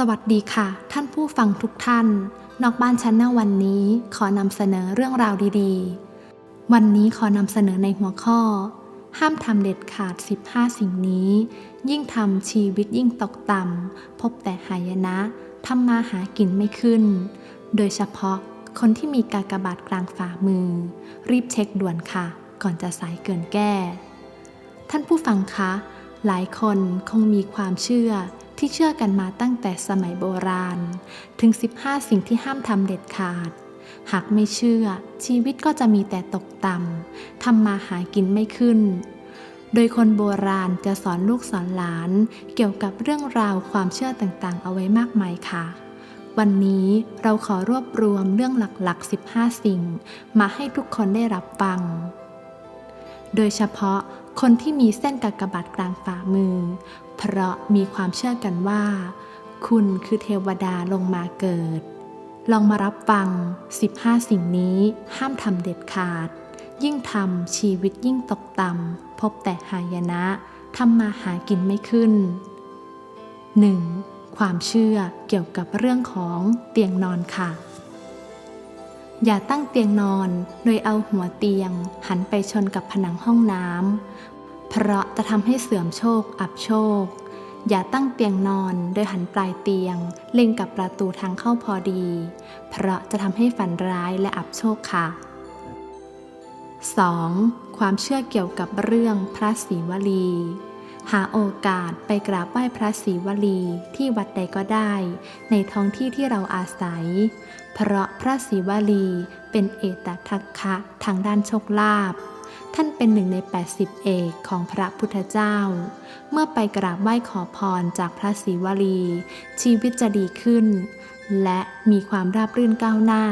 สวัสดีค่ะ ท่านผู้ฟังทุกท่าน นอกบ้านชั้นหน้าวันนี้ขอนำเสนอเรื่องราวดีๆ วันนี้ขอนำเสนอในหัวข้อ ห้ามทำเด็ดขาด 15 สิ่งนี้ ยิ่งทำชีวิตยิ่งตกต่ำพบแต่หายนะทำมาหากินไม่ขึ้น โดยเฉพาะคนที่มีกากบาทกลางฝ่ามือ รีบเช็คด่วนค่ะ ก่อนจะสายเกินแก้ ท่านผู้ฟังคะ หลายคนคงมีความเชื่อ ที่เชื่อกันมาตั้งแต่สมัยโบราณ ถึง 15 สิ่งที่ห้ามทำเด็ดขาด หากไม่เชื่อ ชีวิตก็จะมีแต่ตกต่ำทำมาหากินไม่ขึ้น โดยคนโบราณจะสอนลูกสอนหลาน เกี่ยวกับเรื่องราวความเชื่อต่างๆ เอาไว้มากมายค่ะวันนี้เราขอรวบรวมเรื่องหลักๆ 15 สิ่ง มาให้ทุกคนได้รับฟัง โดยเฉพาะคนที่มีเส้นกากบาทกลางฝ่ามือ เพราะมีความเชื่อกันว่า คุณคือเทวดาลงมาเกิด ลองมารับฟัง 15 สิ่งนี้ห้ามทำเด็ดขาด ยิ่งทำชีวิตยิ่งตกต่ำพบแต่หายนะทำมาหากินไม่ขึ้น 1. ความเชื่อเกี่ยวกับเรื่องของเตียงนอนค่ะ อย่าตั้งเตียงนอนโดยเอาหัวเตียง หันไปชนกับผนังห้องน้ำเพราะจะทำให้เสื่อมโชคอับโชค อย่าตั้งเตียงนอนโดยหันปลายเตียง เล็งกับประตูทางเข้าพอดี เพราะจะทำให้ฝันร้ายและอับโชคค่ะ 2. ความเชื่อเกี่ยวกับเรื่องพระศรีวลี หาโอกาสไปกราบไหว้พระศรีวลีที่วัดใดก็ได้ ในท้องที่ที่เราอาศัย เพราะพระศรีวลีเป็นเอตทัคคะทางด้านโชคลาภท่านเป็นหนึ่งใน 80 เอกของพระพุทธเจ้า เมื่อไปกราบไหว้ขอพรจากพระศรีวลี ชีวิตจะดีขึ้น และมีความราบรื่นก้าวหน้า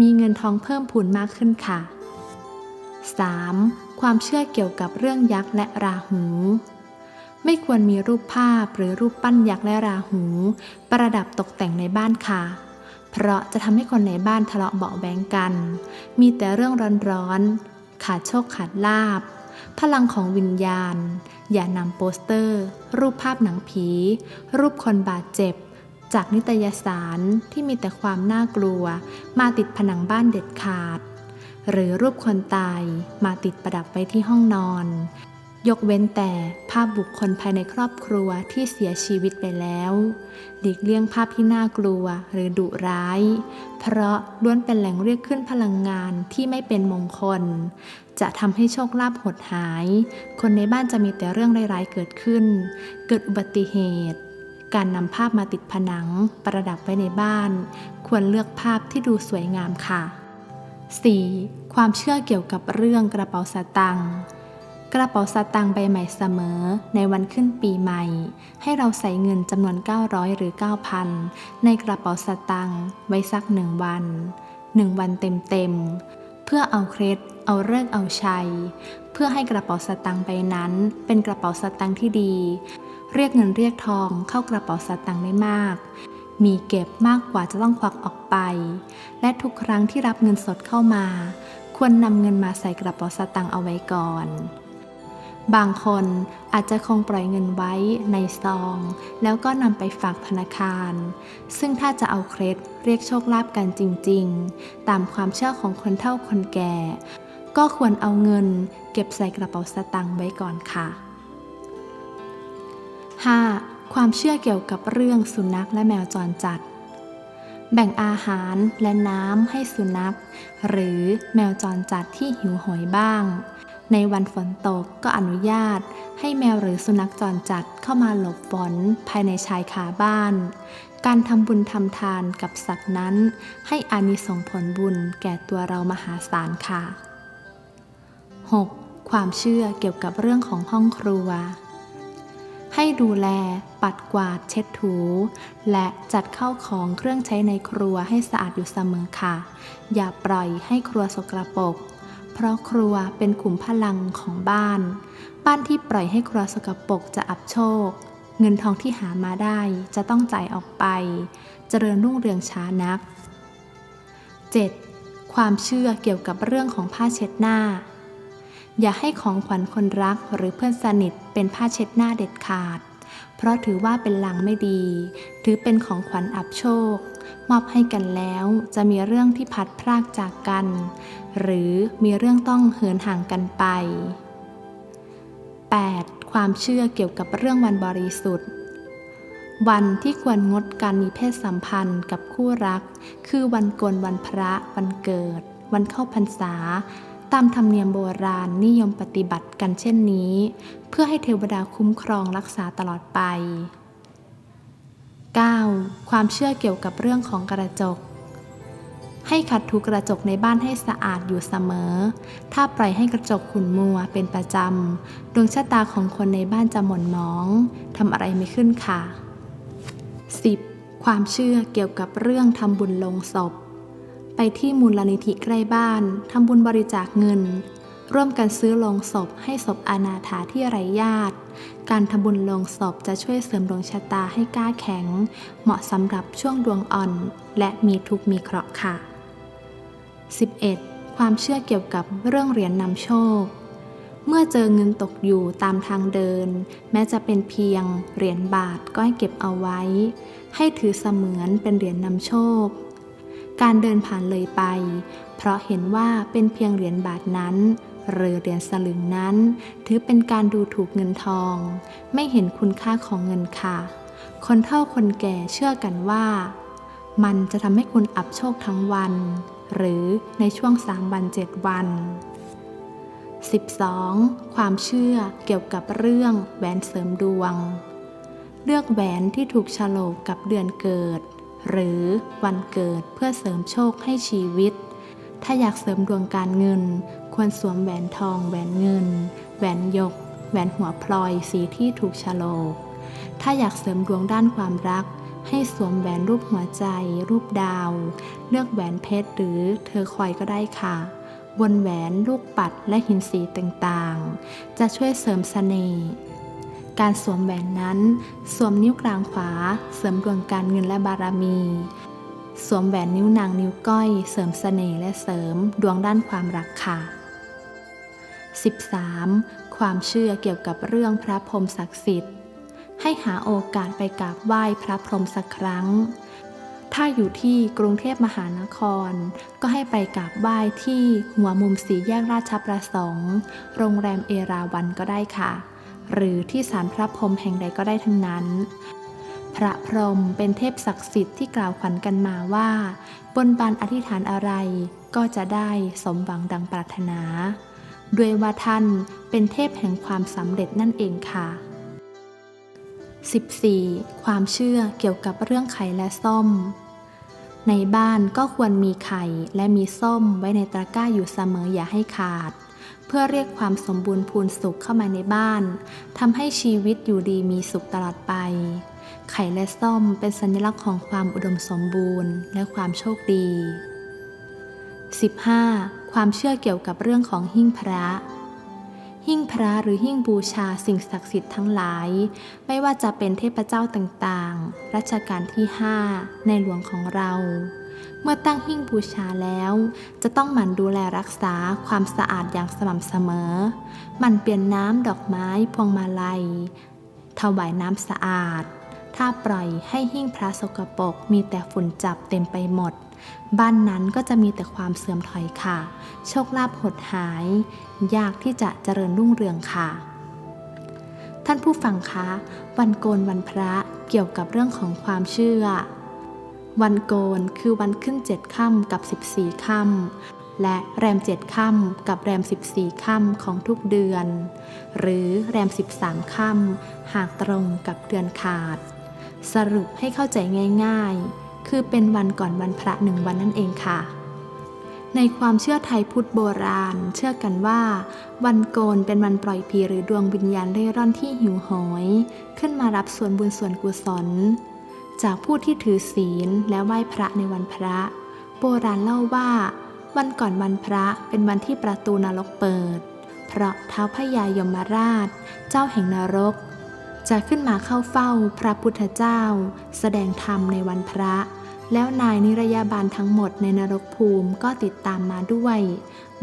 มีเงินทองเพิ่มพูนมากขึ้นค่ะ 3. ความเชื่อเกี่ยวกับเรื่องยักษ์และราหู ไม่ควรมีรูปภาพหรือรูปปั้นยักษ์และราหู ประดับตกแต่งในบ้านค่ะ เพราะจะทำให้คนในบ้านทะเลาะเบาะแบงกัน มีแต่เรื่องร้อนๆ ขาดโชคขาดลาบ พลังของวิญญาณ อย่านำโปสเตอร์ รูปภาพหนังผี รูปคนบาดเจ็บ จากนิตยสารที่มีแต่ความน่ากลัว มาติดผนังบ้านเด็ดขาด หรือรูปคนตายมาติดประดับไว้ที่ห้องนอน ยกเว้นแต่ภาพบุคคลภายในครอบครัวที่เสียชีวิตไปแล้ว หลีกเลี่ยงภาพที่น่ากลัวหรือดุร้าย เพราะล้วนเป็นแหล่งเรียกขึ้นพลังงานที่ไม่เป็นมงคล จะทำให้โชคลาภหดหาย คนในบ้านจะมีแต่เรื่องร้ายๆเกิดขึ้น เกิดอุบัติเหตุ การนำภาพมาติดผนัง ประดับไว้ในบ้าน ควรเลือกภาพที่ดูสวยงามค่ะ 4. ความเชื่อเกี่ยวกับเรื่องกระเป๋าสตางค์ กระเป๋าสตางค์ใบใหม่เสมอ ในวันขึ้นปีใหม่ ให้เราใส่เงินจำนวน 900 หรือ 9,000 ในกระเป๋าสตางค์ไว้สักหนึ่งวัน1วันเต็มๆ เพื่อเอาเคล็ดเอาเลิกเอาชัย เพื่อให้กระเป๋าสตางค์ใบนั้น เป็นกระเป๋าสตางค์ที่ดี เรียกเงินเรียกทองเข้ากระเป๋าสตางค์ได้มาก มีเก็บมากกว่าจะต้องควักออกไป และทุกครั้งที่รับเงินสดเข้ามา ควรนำเงินมาใส่กระเป๋าสตางค์เอาไว้ก่อน บางคนอาจจะคงปล่อยเงินไว้ในซอง แล้วก็นำไปฝากธนาคาร ซึ่งถ้าจะเอาเคล็ดเรียกโชคลาภกันจริงๆ ตามความเชื่อของคนเฒ่าคนแก่ ก็ควรเอาเงินเก็บใส่กระเป๋าสตางค์ไว้ก่อนค่ะ 5. ความเชื่อเกี่ยวกับเรื่องสุนัขและแมวจรจัด แบ่งอาหารและน้ำให้สุนัข หรือแมวจรจัดที่หิวโหยบ้าง ในวันฝนตกก็อนุญาตให้แมวหรือสุนัขจรจัดเข้ามาหลบฝนภายในชายคาบ้าน การทำบุญทำทานกับสัตว์นั้น ให้อานิสงผลบุญแก่ตัวเรามหาศาลค่ะ 6. ความเชื่อเกี่ยวกับเรื่องของห้องครัว ให้ดูแล ปัดกวาดเช็ดถู และจัดเข้าของเครื่องใช้ในครัวให้สะอาดอยู่เสมอค่ะ อย่าปล่อยให้ครัวสกรปรก เพราะครัวเป็นขุมพลังของบ้าน บ้านที่ปล่อยให้ครัวสกปรกจะอับโชค เงินทองที่หามาได้จะต้องจ่ายออกไป เจริญรุ่งเรืองช้านัก 7. ความเชื่อเกี่ยวกับเรื่องของผ้าเช็ดหน้า อย่าให้ของขวัญคนรักหรือเพื่อนสนิทเป็นผ้าเช็ดหน้าเด็ดขาด เพราะถือว่าเป็นลางไม่ดี ถือเป็นของขวัญอับโชค มอบให้กันแล้วจะมีเรื่องที่พัดพรากจากกัน หรือมีเรื่องต้องเหินห่างกันไป 8. ความเชื่อเกี่ยวกับเรื่องวันบริสุทธิ์ วันที่ควรงดการมีเพศสัมพันธ์กับคู่รัก คือวันโกนวันพระ วันเกิด วันเข้าพรรษา ตามธรรมเนียมโบราณนิยมปฏิบัติกันเช่นนี้ เพื่อให้เทวดาคุ้มครองรักษาตลอดไป 9. ความเชื่อเกี่ยวกับเรื่องของกระจก ให้ขัดถูกระจกในบ้านให้สะอาดอยู่เสมอ ถ้าปล่อยให้กระจกขุ่นมัวเป็นประจำ ดวงชะตาของคนในบ้านจะหม่นหมอง ทำอะไรไม่ขึ้นค่ะ 10. ความเชื่อเกี่ยวกับเรื่องทำบุญลงศพ ไปที่มูลนิธิใกล้บ้านทำบุญบริจาคเงิน ร่วมกันซื้อลงศพให้ศพอนาถาที่ไร้ญาติ การทำบุญลงศพจะช่วยเสริมดวงชะตาให้กล้าแข็ง เหมาะสำหรับช่วงดวงอ่อน และมีทุกมีเคราะห์ค่ะ 11. ความเชื่อเกี่ยวกับเรื่องเหรียญนำโชค เมื่อเจอเงินตกอยู่ตามทางเดิน แม้จะเป็นเพียงเหรียญบาทก็ให้เก็บเอาไว้ ให้ถือเสมือนเป็นเหรียญนำโชค การเดินผ่านเลยไป เพราะเห็นว่าเป็นเพียงเหรียญบาทนั้น หรือเหรียญสลึงนั้น ถือเป็นการดูถูกเงินทอง ไม่เห็นคุณค่าของเงินค่ะ คนเฒ่าคนแก่เชื่อกันว่า มันจะทำให้คุณอับโชคทั้งวัน หรือในช่วง 3 วัน 7 วัน 12. ความเชื่อเกี่ยวกับเรื่องแหวนเสริมดวง เลือกแหวนที่ถูกฉลกกับเดือนเกิด หรือวันเกิดเพื่อเสริมโชคให้ชีวิต ถ้าอยากเสริมดวงการเงิน ควรสวมแหวนทอง แหวนเงิน แหวนหยก แหวนหัวพลอยสีที่ถูกฉลก ถ้าอยากเสริมดวงด้านความรัก ให้สวมแหวนรูปหัวใจ รูปดาว เลือกแหวนเพชรหรือเธอคอยก็ได้ค่ะบนแหวนลูกปัดและหินสีต่างๆ จะช่วยเสริมเสน่ห์การสวมแหวนนั้น สวมนิ้วกลางขวา เสริมดวงการเงินและบารมี สวมแหวนนิ้วนางนิ้วก้อย เสริมเสน่ห์และเสริมดวงด้านความรักค่ะ 13. ความเชื่อเกี่ยวกับเรื่องพระพรหมศักดิ์สิทธิ์ ให้หาโอกาสไปกราบไหว้พระพรหมสักครั้ง ถ้าอยู่ที่กรุงเทพมหานคร ก็ให้ไปกราบไหว้ที่หัวมุมสีแยกราชประสงค์ โรงแรมเอราวันก็ได้ค่ะ หรือที่ศาลพระพรหมแห่งใดก็ได้ทั้งนั้นพระพรหมเป็นเทพศักดิ์สิทธิ์ที่กล่าวขวัญกันมาว่า บนบานอธิษฐานอะไรก็จะได้สมหวังดังปรารถนา ด้วยว่าท่านเป็นเทพแห่งความสำเร็จนั่นเองค่ะ 14. ความเชื่อเกี่ยวกับเรื่องไข่และส้ม ในบ้านก็ควรมีไข่และมีส้มไว้ในตะกร้าอยู่เสมออย่าให้ขาด เพื่อเรียกความสมบูรณ์พูนสุขเข้ามาในบ้านทำให้ชีวิตอยู่ดีมีสุขตลอดไป ไข่และส้มเป็นสัญลักษณ์ของความอุดมสมบูรณ์และความโชคดี 15. ความเชื่อเกี่ยวกับเรื่องของหิ้งพระ หิ้งพระหรือหิ้งบูชาสิ่งศักดิ์สิทธิ์ทั้งหลาย ไม่ว่าจะเป็นเทพเจ้าต่างๆ รัชกาลที่ 5 ในหลวงของเรา เมื่อตั้งหิ้งบูชาแล้ว จะต้องหมั่นดูแลรักษาความสะอาดอย่างสม่ำเสมอ หมั่นเปลี่ยนน้ำดอกไม้พวงมาลัย ถวายน้ำสะอาด ถ้าปล่อยให้หิ้งพระสกปรกมีแต่ฝุ่นจับเต็มไปหมด บ้านนั้นก็จะมีแต่ความเสื่อมถอยค่ะ โชคลาภหดหาย ยากที่จะเจริญรุ่งเรืองค่ะ ท่านผู้ฟังคะ วันโกนวันพระเกี่ยวกับเรื่องของความเชื่อ วันโกนคือวันขึ้นเจ็ดค่ำกับ 14ค่ำและแรมเจ็ดค่ำกับแรม 14ค่ำของทุกเดือน หรือแรม 13ค่ำหากตรงกับเดือนขาด สรุปให้เข้าใจง่าย ๆ คือเป็นวันก่อนวันพระหนึ่งวันนั่นเองค่ะ ในความเชื่อไทยพุทธโบราณ เชื่อกันว่า วันโกนเป็นวันปล่อยผีหรือดวงวิญญาณเร่ร่อนที่หิวโหย ขึ้นมารับส่วนบุญส่วนกุศล จากผู้ที่ถือศีลและไหว้พระในวันพระ โบราณเล่าว่า วันก่อนวันพระเป็นวันที่ประตูนรกเปิด เพราะเท้าวพระยายมราช เจ้าแห่งนรก จะขึ้นมาเข้าเฝ้าพระพุทธเจ้า แสดงธรรมในวันพระ แล้วนายนิรยาบาลทั้งหมดในนรกภูมิก็ติดตามมาด้วย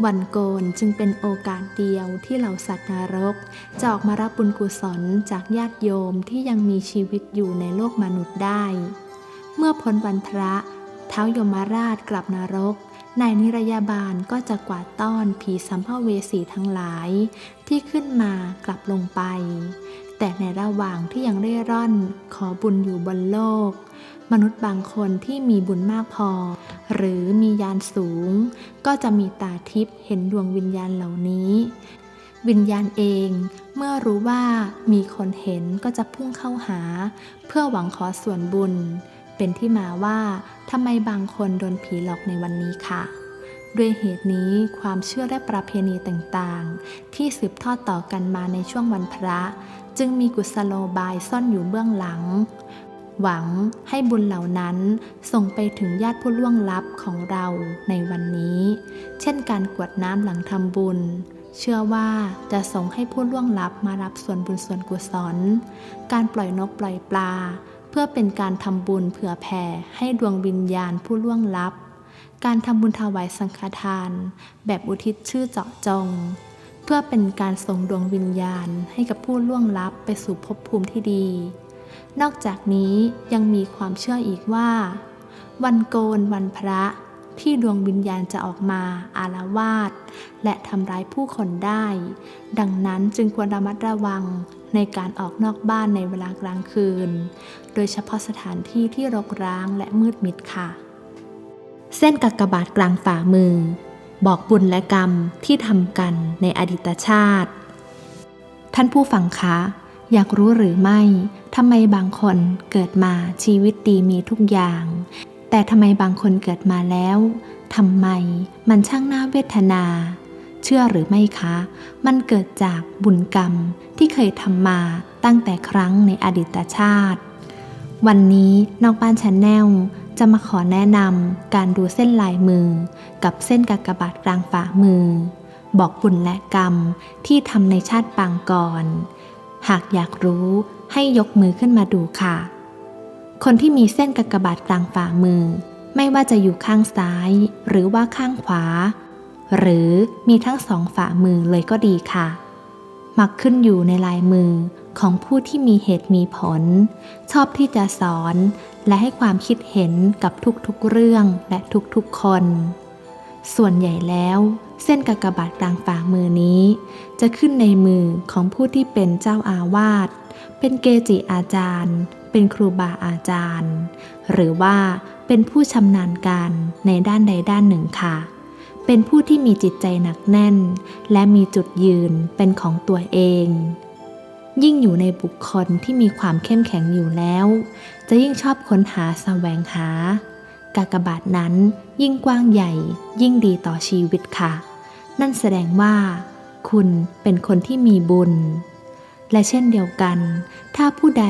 วันโกนจึงเป็นโอกาสเดียวที่เหล่าสัตว์นรกจะออกมารับบุญกุศลจากญาติโยมที่ยังมีชีวิตอยู่ในโลกมนุษย์ได้ เมื่อพ้นวันพระเท้ายมราชกลับนรกนายนิรยาบาลก็จะกวาดต้อนผีสัมภเวสีทั้งหลาย ที่ขึ้นมากลับลงไป แต่ในระหว่างที่ยังเร่ร่อนขอบุญอยู่บนโลก มนุษย์บางคนที่มีบุญมากพอ หรือมียานสูง ก็จะมีตาทิพย์เห็นดวงวิญญาณเหล่านี้ วิญญาณเองเมื่อรู้ว่ามีคนเห็นก็จะพุ่งเข้าหา เพื่อหวังขอส่วนบุญ เป็นที่มาว่าทำไมบางคนโดนผีหลอกในวันนี้ค่ะด้วยเหตุนี้ความเชื่อและประเพณีต่างๆ ที่สืบทอดต่อกันมาในช่วงวันพระ จึงมีกุศโลบายซ่อนอยู่เบื้องหลัง หวังให้บุญเหล่านั้นส่งไปถึงญาติผู้ล่วงลับของเราในวันนี้ เช่นการกวดน้ำหลังทำบุญ เชื่อว่าจะส่งให้ผู้ล่วงลับมารับส่วนบุญส่วนกุศล การปล่อยนกปล่อยปลา เพื่อเป็นการทำบุญเผื่อแผ่ให้ดวงวิญญาณผู้ล่วงลับ การทำบุญถวายสังฆทาน แบบอุทิศชื่อเจาะจง เพื่อเป็นการส่งดวงวิญญาณให้กับผู้ล่วงลับไปสู่ภพภูมิที่ดี นอกจากนี้ยังมีความเชื่ออีกว่า วันโกนวันพระที่ดวงวิญญาณจะออกมาอารวาสและทำร้ายผู้คนได้ ดังนั้นจึงควรระมัดระวังในการออกนอกบ้านในเวลากลางคืน โดยเฉพาะสถานที่ที่รกร้างและมืดมิดค่ะ เส้นกักกบาทกลางฝ่ามือ บอกบุญและกรรมที่ทำกันในอดีตชาติ ท่านผู้ฟังคะ อยากรู้หรือไม่ทำไมบางคนเกิดมาชีวิตดีมีทุกอย่าง แต่ทำไมบางคนเกิดมาแล้วทำไมมันช่างน่าเวทนา เชื่อหรือไม่คะ มันเกิดจากบุญกรรมที่เคยทำมาตั้งแต่ครั้งในอดีตชาติ วันนี้นอกบ้านชาแนล จะมาขอแนะนำการดูเส้นลายมือ กับเส้นกากบาทกลางฝ่ามือ บอกบุญและกรรมที่ทำในชาติปางก่อน หากอยากรู้ให้ยกมือขึ้นมาดูค่ะ คนที่มีเส้นกากบาทกลางฝ่ามือ ไม่ว่าจะอยู่ข้างซ้าย หรือว่าข้างขวา หรือมีทั้งสองฝ่ามือเลยก็ดีค่ะ มักขึ้นอยู่ในลายมือ ของผู้ที่มีเหตุมีผล ชอบที่จะสอนและให้ความคิดเห็นกับทุกๆเรื่องและทุกๆคน ส่วนใหญ่แล้ว เส้นกากบาทกลางฝ่ามือนี้ จะขึ้นในมือของผู้ที่เป็นเจ้าอาวาสเป็นเกจิอาจารย์ เป็นครูบาอาจารย์ หรือว่าเป็นผู้ชำนาญการในด้านใดด้านหนึ่งค่ะ เป็นผู้ที่มีจิตใจหนักแน่น และมีจุดยืนเป็นของตัวเอง ยิ่งอยู่ในบุคคลที่มีความเข้มแข็งอยู่แล้ว จะยิ่งชอบค้นหาแสวงหา กากบาทนั้นยิ่งกว้างใหญ่ ยิ่งดีต่อชีวิตค่ะ นั่นแสดงว่า คุณเป็นคนที่มีบุญ และเช่นเดียวกัน ถ้าผู้ใด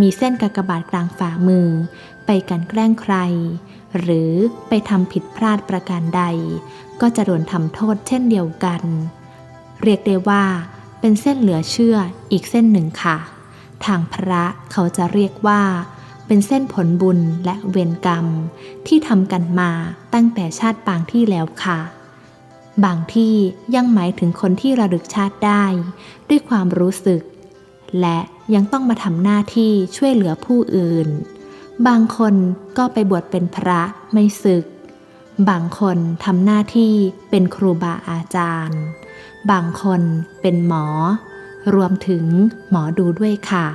มีเส้นกากบาทกลางฝ่ามือ ไปกันแกล้งใคร หรือไปทำผิดพลาดประการใด ก็จะโดนทำโทษเช่นเดียวกัน เรียกได้ว่า เป็นเส้นเหลือเชื่ออีกเส้นหนึ่งค่ะ ทางพระเขาจะเรียกว่า เป็นเส้นผลบุญและเวรกรรม ที่ทำกันมาตั้งแต่ชาติปางที่แล้วค่ะ บางที่ยังหมายถึงคนที่ระลึกชาติได้ ด้วยความรู้สึก และยังต้องมาทำหน้าที่ช่วยเหลือผู้อื่น บางคนก็ไปบวชเป็นพระไม่ศึก บางคนทำหน้าที่เป็นครูบาอาจารย์ บางคนเป็นหมอ รวมถึงหมอดูด้วยค่ะ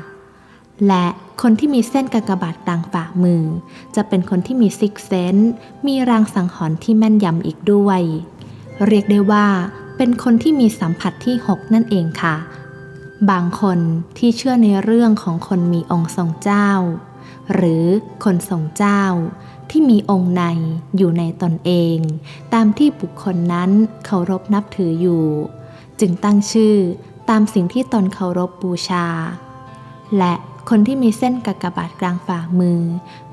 และคนที่มีเส้นกากบาทกลางฝ่ามือ จะเป็นคนที่มีซิกเซนส์มีรางสังหรณ์ที่แม่นยำอีกด้วย เรียกได้ว่า เป็นคนที่มีสัมผัสที่ 6 นั่นเองค่ะ บางคนที่เชื่อในเรื่องของคนมีองค์ทรงเจ้า หรือคนทรงเจ้า ที่มีองค์ในอยู่ในตนเอง ตามที่บุคคลนั้นเคารพนับถืออยู่ จึงตั้งชื่อตามสิ่งที่ตนเคารพบูชา และคนที่มีเส้นกากบาทกลางฝ่ามือ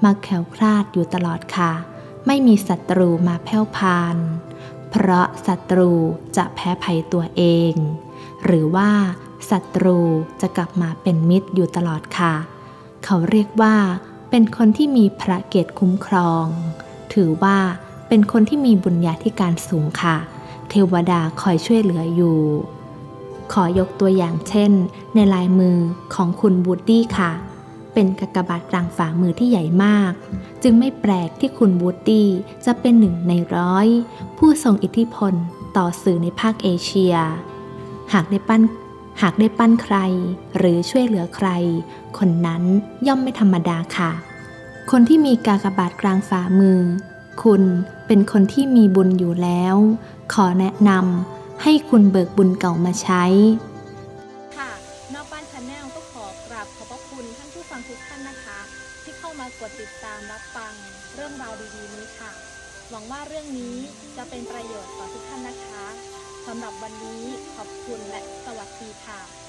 มักแขวคลาดอยู่ตลอดค่ะ ไม่มีศัตรูมาแผ่วพาน เพราะศัตรูจะแพ้ภัยตัวเอง หรือว่าศัตรูจะกลับมาเป็นมิตรอยู่ตลอดค่ะ เขาเรียกว่าเเป็นคนที่มีพระเกตคุ้มครอง ถือว่าเป็นคนที่มีบุญญาธิการสูงค่ะ เทวดาคอยช่วยเหลืออยู่ ขอยกตัวอย่างเช่น ในลายมือของคุณบูดดี้ค่ะ เป็นกากบาทกลางฝ่ามือที่ใหญ่มาก จึงไม่แปลกที่คุณบูดดี้จะเป็นหนึ่งในร้อย ผู้ทรงอิทธิพลต่อสื่อในภาคเอเชีย หากได้ปั้นหากได้ปั้นใคร หรือช่วยเหลือใคร คนนั้นย่อมไม่ธรรมดาค่ะ คนที่มีกากบาทกลางฝ่ามือ คุณเป็นคนที่มีบุญอยู่แล้ว ขอแนะนำให้คุณเบิกบุญเก่ามาใช้ ค่ะ นอกบ้านชาแนลก็ขอกราบขอบพระคุณท่านผู้ฟังทุกท่านนะคะ ที่เข้ามากดติดตามรับฟังเรื่องราวดีๆนี้ค่ะ หวังว่าเรื่องนี้จะเป็นประโยชน์ต่อทุกท่านนะคะสำหรับวันนี้ขอบคุณและสวัสดีค่ะ